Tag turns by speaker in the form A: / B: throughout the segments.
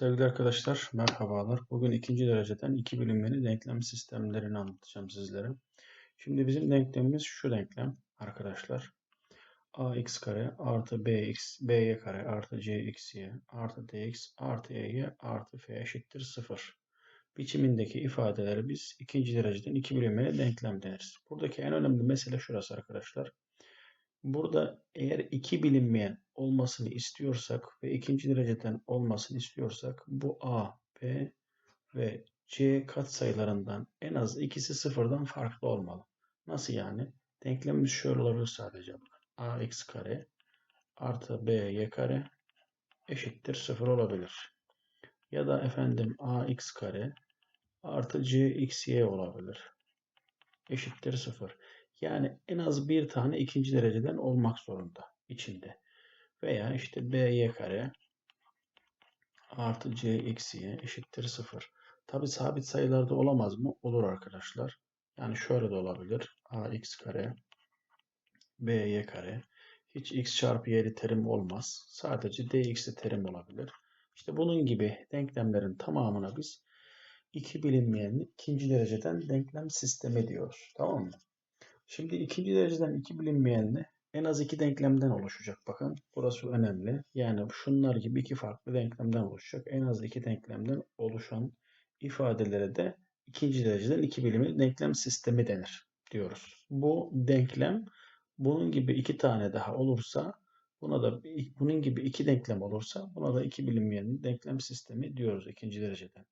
A: Sevgili arkadaşlar, merhabalar. Bugün ikinci dereceden iki bilinmeli denklem sistemlerini anlatacağım sizlere. Şimdi bizim denklemimiz şu denklem arkadaşlar. ax kare artı bx, by kare artı cxy artı dx artı ey artı f eşittir 0. Biçimindeki ifadeleri biz ikinci dereceden iki bilinmeli denklem deriz. Buradaki en önemli mesele şurası arkadaşlar. Burada eğer iki bilinmeyen olmasını istiyorsak ve ikinci dereceden olmasını istiyorsak bu A, B ve C katsayılarından en az ikisi sıfırdan farklı olmalı. Nasıl yani? Denklemimiz şöyle olabilir sadece. ax kare artı by kare eşittir sıfır olabilir. Ya da efendim ax kare artı cxy olabilir. Eşittir sıfır. Yani en az bir tane ikinci dereceden olmak zorunda içinde. Veya işte by kare artı c eksiye eşittir 0. Tabi sabit sayılarda olamaz mı? Olur arkadaşlar. Yani şöyle de olabilir. ax kare by kare hiç x çarpı y'li terim olmaz. Sadece dx'li terim olabilir. İşte bunun gibi denklemlerin tamamına biz iki bilinmeyenli ikinci dereceden denklem sistemi diyoruz. Tamam mı? Şimdi ikinci dereceden iki bilinmeyenli en az iki denklemden oluşacak. Bakın burası önemli. Yani şunlar gibi iki farklı denklemden oluşacak. En az iki denklemden oluşan ifadelere de ikinci dereceden iki bilimli denklem sistemi denir diyoruz. Bu denklem bunun gibi iki tane daha olursa buna da bunun gibi iki denklem olursa buna da iki bilinmeyen denklem sistemi diyoruz ikinci dereceden.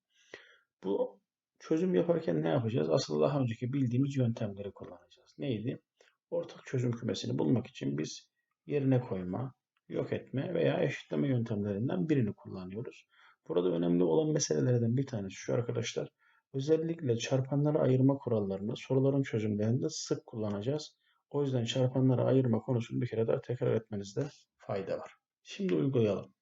A: Bu çözüm yaparken ne yapacağız? Asıl daha önceki bildiğimiz yöntemleri kullanacağız. Neydi? Ortak çözüm kümesini bulmak için biz yerine koyma, yok etme veya eşitleme yöntemlerinden birini kullanıyoruz. Burada önemli olan meselelerden bir tanesi şu arkadaşlar. Özellikle çarpanları ayırma kurallarını soruların çözümlerinde sık kullanacağız. O yüzden çarpanları ayırma konusunu bir kere daha tekrar etmenizde fayda var. Şimdi uygulayalım.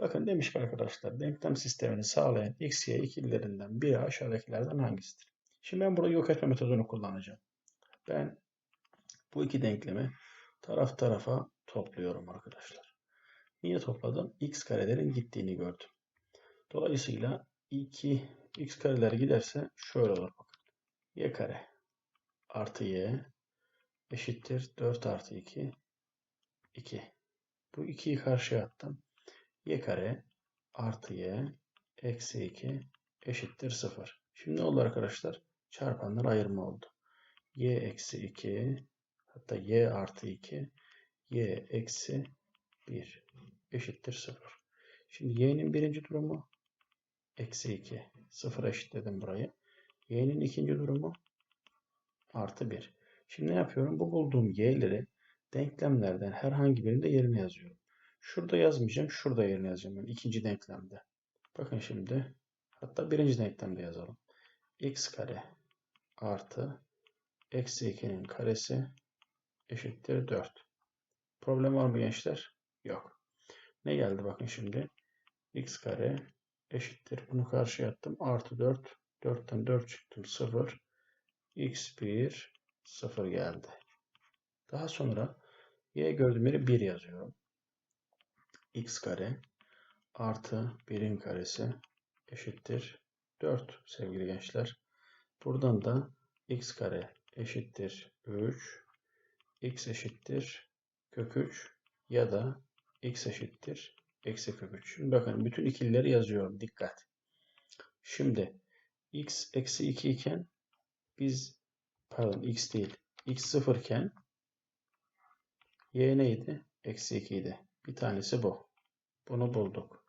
A: Bakın demiş ki arkadaşlar denklem sistemini sağlayan x, y ikililerinden biri aşağıdakilerden hangisidir? Şimdi ben burada yok etme metodunu kullanacağım. Ben bu iki denklemi taraf tarafa topluyorum arkadaşlar. Niye topladım? x karelerin gittiğini gördüm. Dolayısıyla 2 x kareler giderse şöyle olur bakın. y kare artı y eşittir 4 artı 2 2. Bu 2'yi karşıya attım y kare artı y eksi 2 eşittir 0. Şimdi ne oldu arkadaşlar? Çarpanlar ayırma oldu. Y eksi 2 hatta y artı 2 y eksi 1 eşittir 0. Şimdi y'nin birinci durumu eksi 2. 0 eşitledim burayı. y'nin ikinci durumu artı 1. Şimdi ne yapıyorum? Bu bulduğum y'leri denklemlerden herhangi birinde yerine yazıyorum. Şurada yazmayacağım. Şurada yerine yazacağım. Yani ikinci denklemde. Bakın şimdi. Hatta birinci denklemde yazalım. x kare artı eksi 2'nin karesi eşittir 4. Problem var mı gençler? Yok. Ne geldi bakın şimdi. x kare eşittir. Bunu karşıya attım. Artı 4. 4'ten 4 çıktım. 0. x1 0 geldi. Daha sonra y gördüğüm yere 1 yazıyorum x kare artı 1'in karesi eşittir 4 sevgili gençler. Buradan da x kare eşittir 3, x eşittir kök 3 ya da x eşittir eksi kök 3. Şimdi bakın bütün ikilileri yazıyorum. Dikkat. Şimdi x eksi 2 iken biz pardon x değil x 0 iken y neydi? Eksi 2 idi. Bir tanesi bu. Bunu bulduk.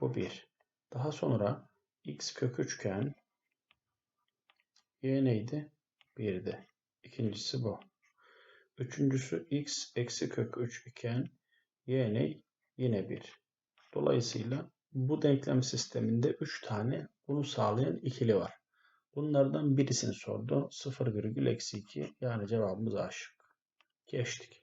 A: Bu bir. Daha sonra x kök 3 iken y neydi? 1'di. İkincisi bu. Üçüncüsü x eksi kök 3 iken y ne? Yine 1. Dolayısıyla bu denklem sisteminde 3 tane bunu sağlayan ikili var. Bunlardan birisini sordu. 0,-2 yani cevabımız A Geçtik.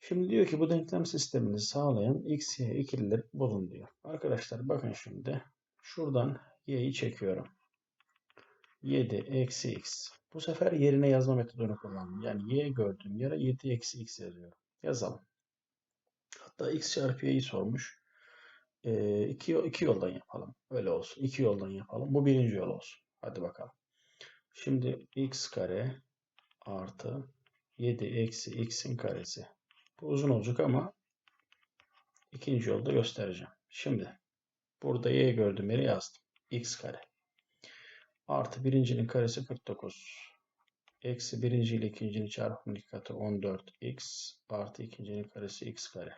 A: Şimdi diyor ki bu denklem sistemini sağlayan x, y ikilileri bulun diyor. Arkadaşlar bakın şimdi. Şuradan y'yi çekiyorum. 7 eksi x. Bu sefer yerine yazma metodunu kullandım. Yani y gördüğüm yere 7 eksi x yazıyorum. Yazalım. Hatta x çarpı y'yi sormuş. Ee, iki, iki yoldan yapalım. Öyle olsun. İki yoldan yapalım. Bu birinci yol olsun. Hadi bakalım. Şimdi x kare artı 7 eksi x'in karesi. Bu uzun olacak ama ikinci yolda göstereceğim. Şimdi burada y gördüğüm yeri yazdım. x kare. Artı birincinin karesi 49. Eksi birinci ile ikincinin çarpımının katı 14x artı ikincinin karesi x kare.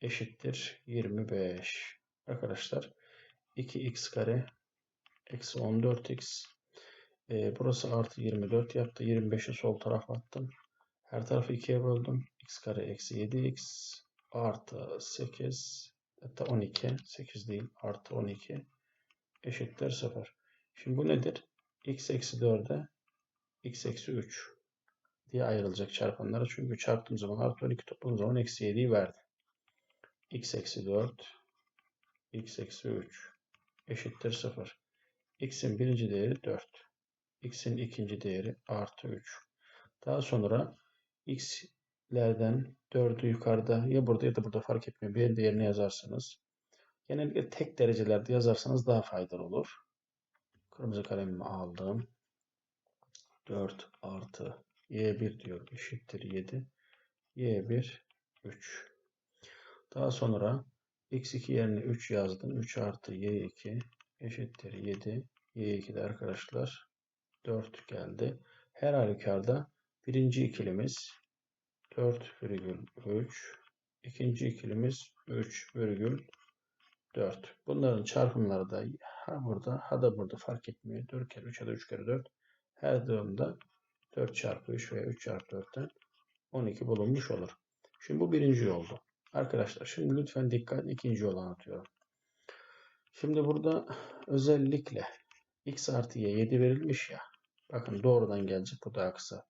A: Eşittir 25. Arkadaşlar 2x kare eksi 14x e, burası artı 24 yaptı. 25'i sol tarafa attım. Her tarafı 2'ye böldüm. x kare eksi 7x artı 8 hatta 12 8 değil artı 12 eşittir 0. Şimdi bu nedir? x eksi 4'e x eksi 3 diye ayrılacak çarpanlara. Çünkü çarptığım zaman artı 12 topladığım zaman eksi 7'yi verdi. x eksi 4 x eksi 3 eşittir 0. x'in birinci değeri 4. x'in ikinci değeri artı 3. Daha sonra x'lerden 4'ü yukarıda ya burada ya da burada fark etmiyor. Bir değerini yazarsanız. Genellikle tek derecelerde yazarsanız daha faydalı olur. Kırmızı kalemimi aldım. 4 artı y1 diyor eşittir 7. y1 3. Daha sonra x2 yerine 3 yazdım. 3 artı y2 eşittir 7. y2'de arkadaşlar 4 geldi. Her halükarda birinci ikilimiz 4,3 ikinci ikilimiz 3,4 bunların çarpımları da ha burada ha da burada fark etmiyor. 4 kere 3 ya da 3 kere 4 her durumda 4 çarpı 3 veya 3 çarpı 4'ten 12 bulunmuş olur. Şimdi bu birinci oldu. Arkadaşlar şimdi lütfen dikkat ikinci yolu anlatıyorum. Şimdi burada özellikle x artı y 7 verilmiş ya. Bakın doğrudan gelecek bu daha kısa.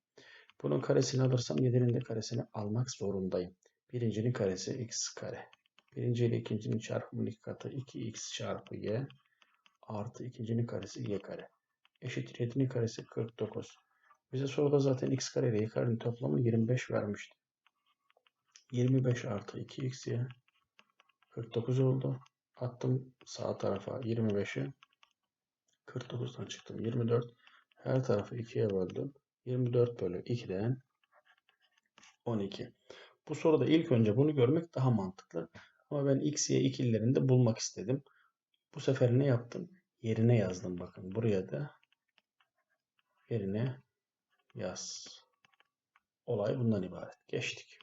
A: Bunun karesini alırsam 7'nin de karesini almak zorundayım. Birincinin karesi x kare. Birinci ile ikincinin çarpımının iki katı 2x çarpı y artı ikincinin karesi y kare. Eşittir 7'nin karesi 49. Bize soruda zaten x kare ile y karenin toplamı 25 vermişti. 25 artı 2x'ye 49 oldu. Attım sağ tarafa 25'i. 49'dan çıktım 24. Her tarafı 2'ye böldüm. 24 bölü 2'den 12. Bu soruda ilk önce bunu görmek daha mantıklı. Ama ben x, y ikililerini de bulmak istedim. Bu sefer ne yaptım? Yerine yazdım bakın. Buraya da yerine yaz. Olay bundan ibaret. Geçtik.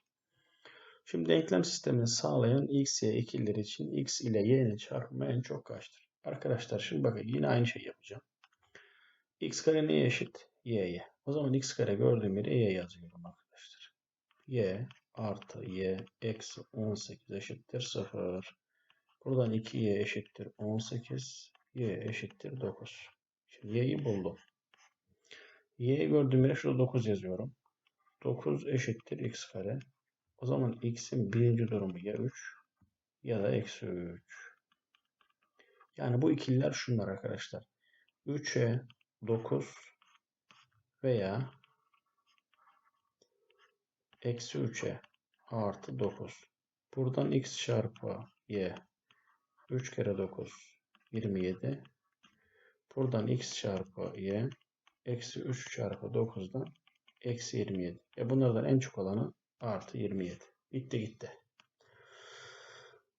A: Şimdi denklem sistemini sağlayan x, y ikilileri için x ile y'nin çarpımı en çok kaçtır? Arkadaşlar şimdi bakın yine aynı şey yapacağım. x kare neye eşit? y'ye. O zaman x kare gördüğüm yere y yazıyorum arkadaşlar. y artı y eksi 18 eşittir 0. Buradan 2y eşittir 18. y eşittir 9. Şimdi y'yi buldum. y'yi gördüğüm yere şurada 9 yazıyorum. 9 eşittir x kare. O zaman x'in birinci durumu ya 3 ya da eksi 3. Yani bu ikililer şunlar arkadaşlar. 3'e 9 veya eksi 3'e artı 9. Buradan x çarpı y 3 kere 9 27. Buradan x çarpı y eksi 3 çarpı 9'dan eksi 27. E bunlardan en çok olanı artı 27. Bitti gitti.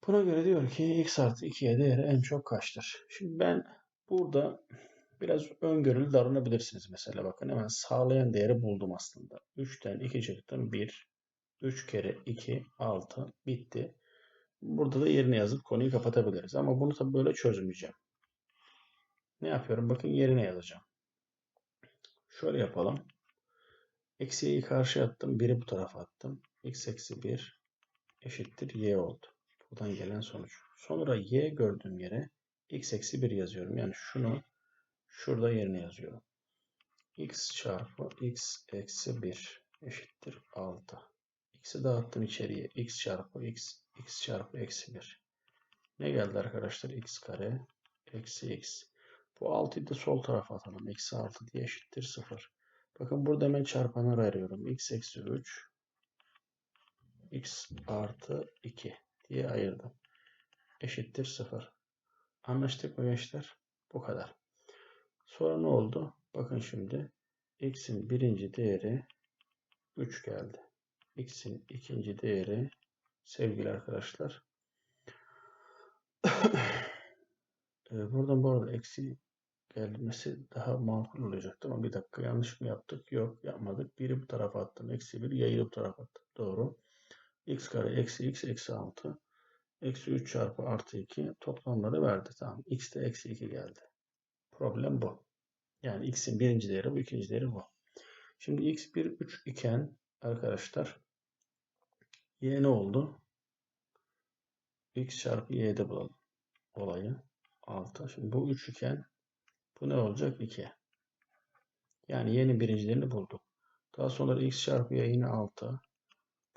A: Buna göre diyor ki x artı 2'ye değeri en çok kaçtır? Şimdi ben burada biraz öngörülü davranabilirsiniz. Mesela bakın hemen sağlayan değeri buldum aslında. 3'ten 2 çıktım 1. 3 kere 2 6 bitti. Burada da yerine yazıp konuyu kapatabiliriz. Ama bunu tabii böyle çözmeyeceğim. Ne yapıyorum? Bakın yerine yazacağım. Şöyle yapalım. Eksiyi karşıya attım. 1'i bu tarafa attım. x eksi 1 eşittir y oldu. Buradan gelen sonuç. Sonra y gördüğüm yere x eksi 1 yazıyorum. Yani şunu şurada yerine yazıyorum. x çarpı x eksi 1 eşittir 6. x'i dağıttım içeriye. x çarpı x x çarpı eksi 1. Ne geldi arkadaşlar? x kare eksi x. Bu 6'yı da sol tarafa atalım. Eksi 6 diye eşittir 0. Bakın burada hemen çarpanlar ayırıyorum. x eksi 3 x artı 2 diye ayırdım. eşittir 0. Anlaştık mı gençler? Bu kadar. Sonra ne oldu? Bakın şimdi x'in birinci değeri 3 geldi. x'in ikinci değeri sevgili arkadaşlar e, buradan bu arada eksi gelmesi daha makul olacaktı ama bir dakika yanlış mı yaptık? Yok yapmadık. Biri bu tarafa attım. Eksi 1 yayı bu tarafa attım. Doğru. x kare eksi x eksi 6 eksi 3 çarpı artı 2 toplamları verdi. Tamam. x de eksi 2 geldi. Problem bu. Yani x'in birinci değeri bu, ikinci değeri bu. Şimdi x 1, 3 iken arkadaşlar y ne oldu? x çarpı y'de bulalım olayı. 6. Şimdi bu 3 iken bu ne olacak? 2. Yani y'nin birincilerini bulduk. Daha sonra x çarpı y yine 6.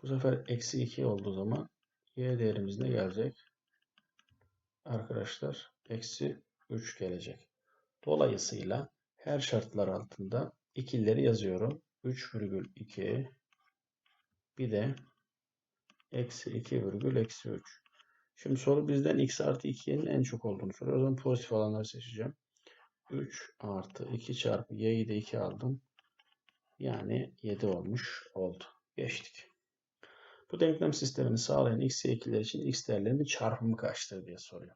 A: Bu sefer eksi 2 olduğu zaman y değerimiz ne gelecek? Arkadaşlar eksi 3 gelecek. Dolayısıyla her şartlar altında ikilileri yazıyorum. 3,2 bir de eksi 2 virgül eksi 3. Şimdi soru bizden x artı 2'nin en çok olduğunu soruyor. O zaman pozitif olanları seçeceğim. 3 artı 2 çarpı y'yi de 2 aldım. Yani 7 olmuş oldu. Geçtik. Bu denklem sistemini sağlayan x, y ikiler için x değerlerinin çarpımı kaçtır diye soruyor.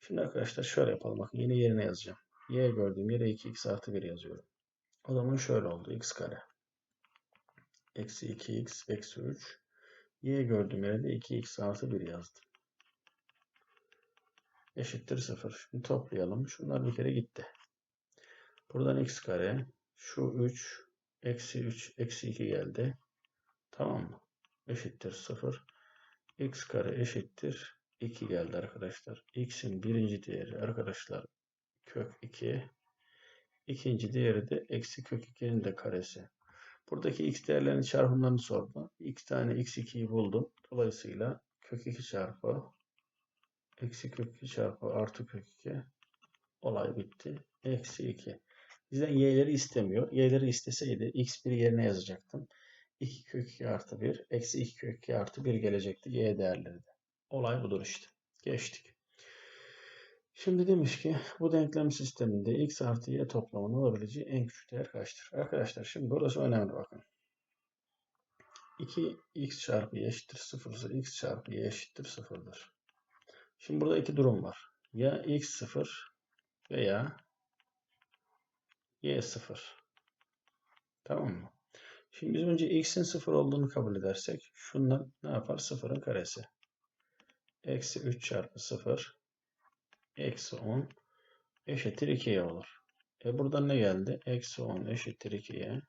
A: Şimdi arkadaşlar şöyle yapalım. Bakın yine yerine yazacağım. y gördüğüm yere 2x artı 1 yazıyorum. O zaman şöyle oldu. x kare. Eksi 2x eksi 3. y gördüğüm yere de 2x artı 1 yazdım. Eşittir 0. Şimdi toplayalım. Şunlar bir kere gitti. Buradan x kare. Şu 3 eksi 3 eksi 2 geldi. Tamam mı? Eşittir 0. x kare eşittir 2 geldi arkadaşlar. x'in birinci değeri arkadaşlar kök 2. İkinci değeri de eksi kök 2'nin de karesi. Buradaki x değerlerinin çarpımlarını sordu. x tane x2'yi buldum. Dolayısıyla kök 2 çarpı eksi kök 2 çarpı artı kök 2 olay bitti. Eksi 2. Bizden y'leri istemiyor. Y'leri isteseydi x1 yerine yazacaktım. 2 kök 2 artı 1 eksi 2 kök 2 artı 1 gelecekti y değerleri de. Olay budur işte. Geçtik. Şimdi demiş ki bu denklem sisteminde x artı y toplamının olabileceği en küçük değer kaçtır? Arkadaşlar şimdi burası önemli bakın. 2 x çarpı y eşittir 0 ise x çarpı y eşittir 0'dır. Şimdi burada iki durum var. Ya x 0 veya y 0. Tamam mı? Şimdi biz önce x'in 0 olduğunu kabul edersek şundan ne yapar? 0'ın karesi. Eksi 3 çarpı 0 eksi 10 eşittir 2'ye olur. E buradan ne geldi? Eksi 10 eşittir 2'ye.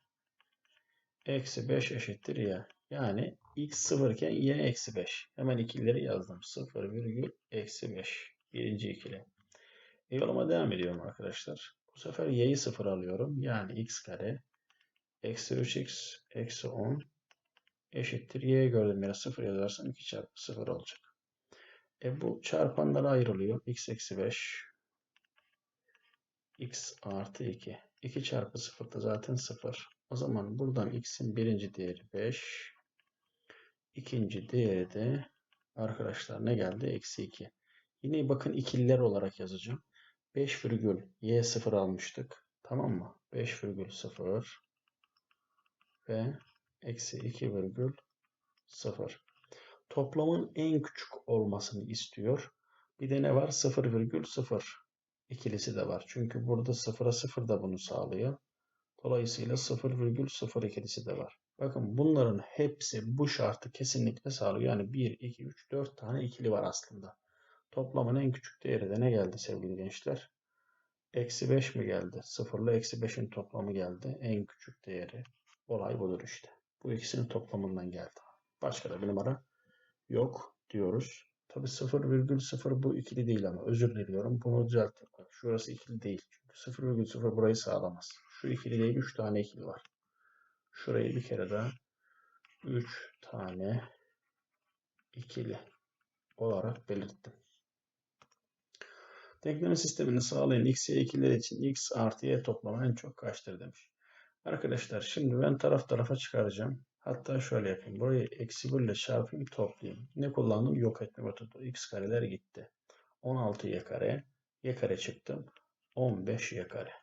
A: Eksi 5 eşittir y. Yani x 0 iken y eksi 5. Hemen ikileri yazdım. 0 virgül eksi 5. Birinci ikili. E yoluma devam ediyorum arkadaşlar. Bu sefer y'yi 0 alıyorum. Yani x kare eksi 3x eksi 10 eşittir. y'ye gördüğüm yere 0 yazarsam 2 çarpı 0 olacak. E bu çarpanlara ayrılıyor. x eksi 5 x artı 2. 2 çarpı 0 da zaten 0. O zaman buradan x'in birinci değeri 5. İkinci değeri de arkadaşlar ne geldi? Eksi 2. Yine bakın ikililer olarak yazacağım. 5 virgül y 0 almıştık. Tamam mı? 5 virgül 0 ve eksi 2 virgül 0 toplamın en küçük olmasını istiyor. Bir de ne var? 0,0 ikilisi de var. Çünkü burada 0'a 0 da bunu sağlıyor. Dolayısıyla 0,0 ikilisi de var. Bakın bunların hepsi bu şartı kesinlikle sağlıyor. Yani 1, 2, 3, 4 tane ikili var aslında. Toplamın en küçük değeri de ne geldi sevgili gençler? Eksi 5 mi geldi? 0 ile eksi 5'in toplamı geldi. En küçük değeri. Olay budur işte. Bu ikisinin toplamından geldi. Başka da bir numara yok diyoruz. Tabi 0,0 bu ikili değil ama özür diliyorum. Bunu düzelttim. Bak şurası ikili değil. Çünkü 0,0 burayı sağlamaz. Şu ikili değil 3 tane ikili var. Şurayı bir kere daha 3 tane ikili olarak belirttim. Denkleme sistemini sağlayan x, y ikiler için x artı y toplamı en çok kaçtır demiş. Arkadaşlar şimdi ben taraf tarafa çıkaracağım. Hatta şöyle yapayım. Burayı eksi 1 ile çarpayım toplayayım. Ne kullandım? Yok etme metodu. X kareler gitti. 16 y kare. Y kare çıktım. 15 y kare.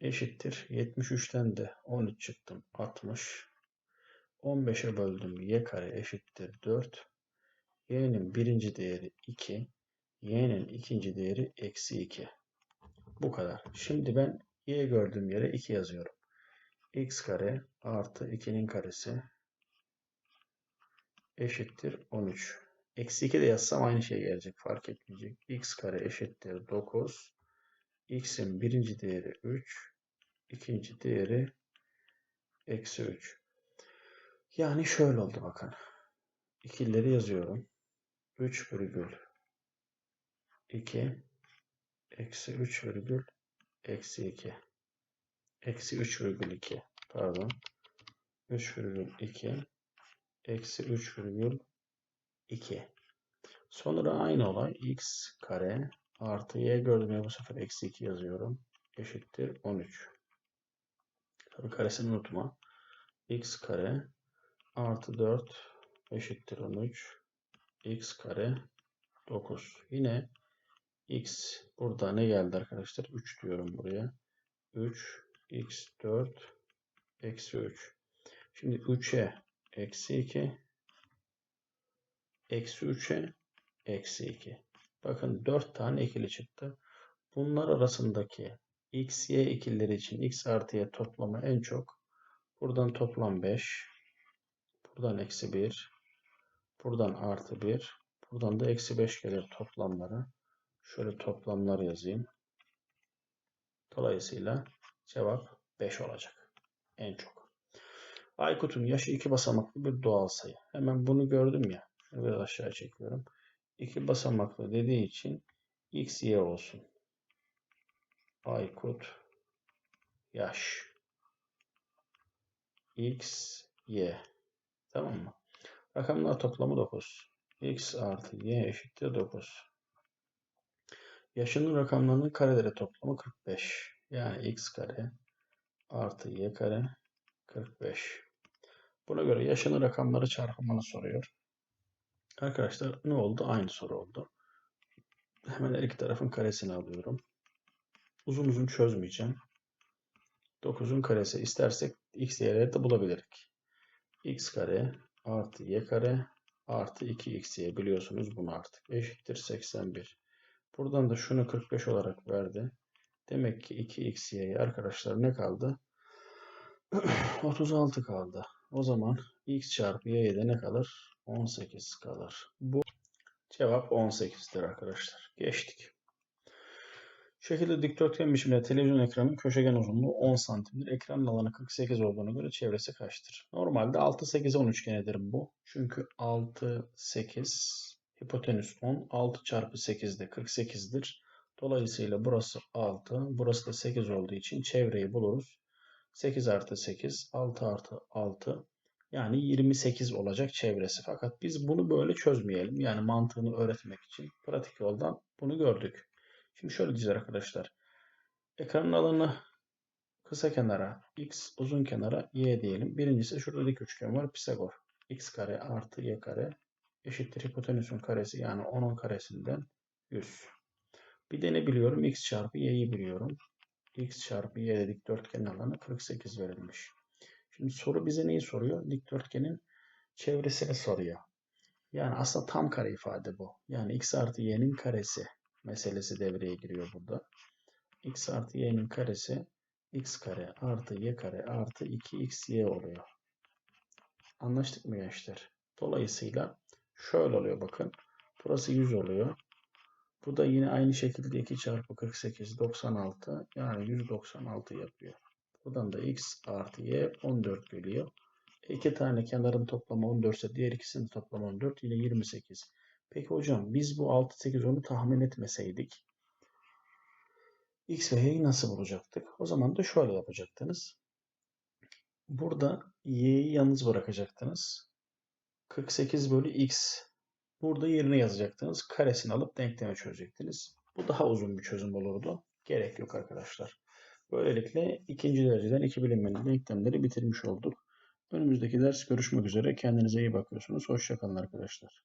A: Eşittir. 73'ten de 13 çıktım. 60. 15'e böldüm. Y kare eşittir 4. Y'nin birinci değeri 2. Y'nin ikinci değeri eksi 2. Bu kadar. Şimdi ben Y gördüğüm yere 2 yazıyorum. X kare artı 2'nin karesi eşittir 13. Eksi 2 de yazsam aynı şey gelecek. Fark etmeyecek. X kare eşittir 9. X'in birinci değeri 3. ikinci değeri eksi 3. Yani şöyle oldu bakın. İkileri yazıyorum. 3 virgül 2 eksi 3 virgül eksi 2 eksi 3 virgül 2 pardon. 3 virgül 2 eksi 3 virgül 2 sonra aynı olay x kare artı y gördüğüm bu sefer eksi 2 yazıyorum. Eşittir 13 tabi karesini unutma. X kare artı 4 eşittir 13 x kare 9 yine x burada ne geldi arkadaşlar? 3 diyorum buraya. 3 x 4 eksi 3 şimdi 3'e eksi 2 eksi 3'e eksi 2 bakın 4 tane ikili çıktı. Bunlar arasındaki x y ikilileri için x artı y toplamı en çok buradan toplam 5 buradan eksi 1 buradan artı 1 buradan da eksi 5 gelir toplamları şöyle toplamlar yazayım. Dolayısıyla cevap 5 olacak en çok Aykut'un yaşı iki basamaklı bir doğal sayı. Hemen bunu gördüm ya. Biraz aşağı çekiyorum. İki basamaklı dediği için x, y olsun. Aykut yaş x, y. Tamam mı? Rakamlar toplamı 9. x artı y eşittir 9. Yaşının rakamlarının kareleri toplamı 45. Yani x kare artı y kare 45. Buna göre yaşını rakamları çarpımını soruyor. Arkadaşlar ne oldu? Aynı soru oldu. Hemen her iki tarafın karesini alıyorum. Uzun uzun çözmeyeceğim. 9'un karesi istersek x y'leri de bulabilirik. x kare artı y kare artı 2xy biliyorsunuz bunu artık. Eşittir 81. Buradan da şunu 45 olarak verdi. Demek ki 2xy arkadaşlar ne kaldı? 36 kaldı. O zaman x çarpı y'de ne kalır? 18 kalır. Bu cevap 18'dir arkadaşlar. Geçtik. Şekilde dikdörtgen biçimde televizyon ekranının köşegen uzunluğu 10 santimdir. Ekranın alanı 48 olduğuna göre çevresi kaçtır? Normalde 6, 8, 10 üçgenidir bu. Çünkü 6, 8, hipotenüs 10, 6 çarpı 8 de 48'dir. Dolayısıyla burası 6, burası da 8 olduğu için çevreyi buluruz. 8 artı 8, 6 artı 6 yani 28 olacak çevresi. Fakat biz bunu böyle çözmeyelim. Yani mantığını öğretmek için pratik yoldan bunu gördük. Şimdi şöyle diyeceğiz arkadaşlar. Ekranın alanı kısa kenara x, uzun kenara y diyelim. Birincisi şurada dik üçgen var. Pisagor. x kare artı y kare eşittir hipotenüsün karesi yani 10'un karesinden 100. Bir de ne biliyorum? x çarpı y'yi biliyorum x çarpı y dikdörtgenin alanı 48 verilmiş. Şimdi soru bize neyi soruyor? Dikdörtgenin çevresini soruyor. Yani aslında tam kare ifade bu. Yani x artı y'nin karesi meselesi devreye giriyor burada. x artı y'nin karesi x kare artı y kare artı 2xy oluyor. Anlaştık mı gençler? Dolayısıyla şöyle oluyor bakın. Burası 100 oluyor. Bu da yine aynı şekilde 2 çarpı 48 96 yani 196 yapıyor. Buradan da x artı y 14 geliyor. İki tane kenarın toplamı 14 ise diğer ikisinin toplamı 14 yine 28. Peki hocam biz bu 6 8 10'u tahmin etmeseydik x ve y'yi nasıl bulacaktık? O zaman da şöyle yapacaktınız. Burada y'yi yalnız bırakacaktınız. 48 bölü x Burada yerine yazacaktınız. Karesini alıp denklemi çözecektiniz. Bu daha uzun bir çözüm olurdu. Gerek yok arkadaşlar. Böylelikle ikinci dereceden iki bilinmenin denklemleri bitirmiş olduk. Önümüzdeki ders görüşmek üzere. Kendinize iyi bakıyorsunuz. Hoşça kalın arkadaşlar.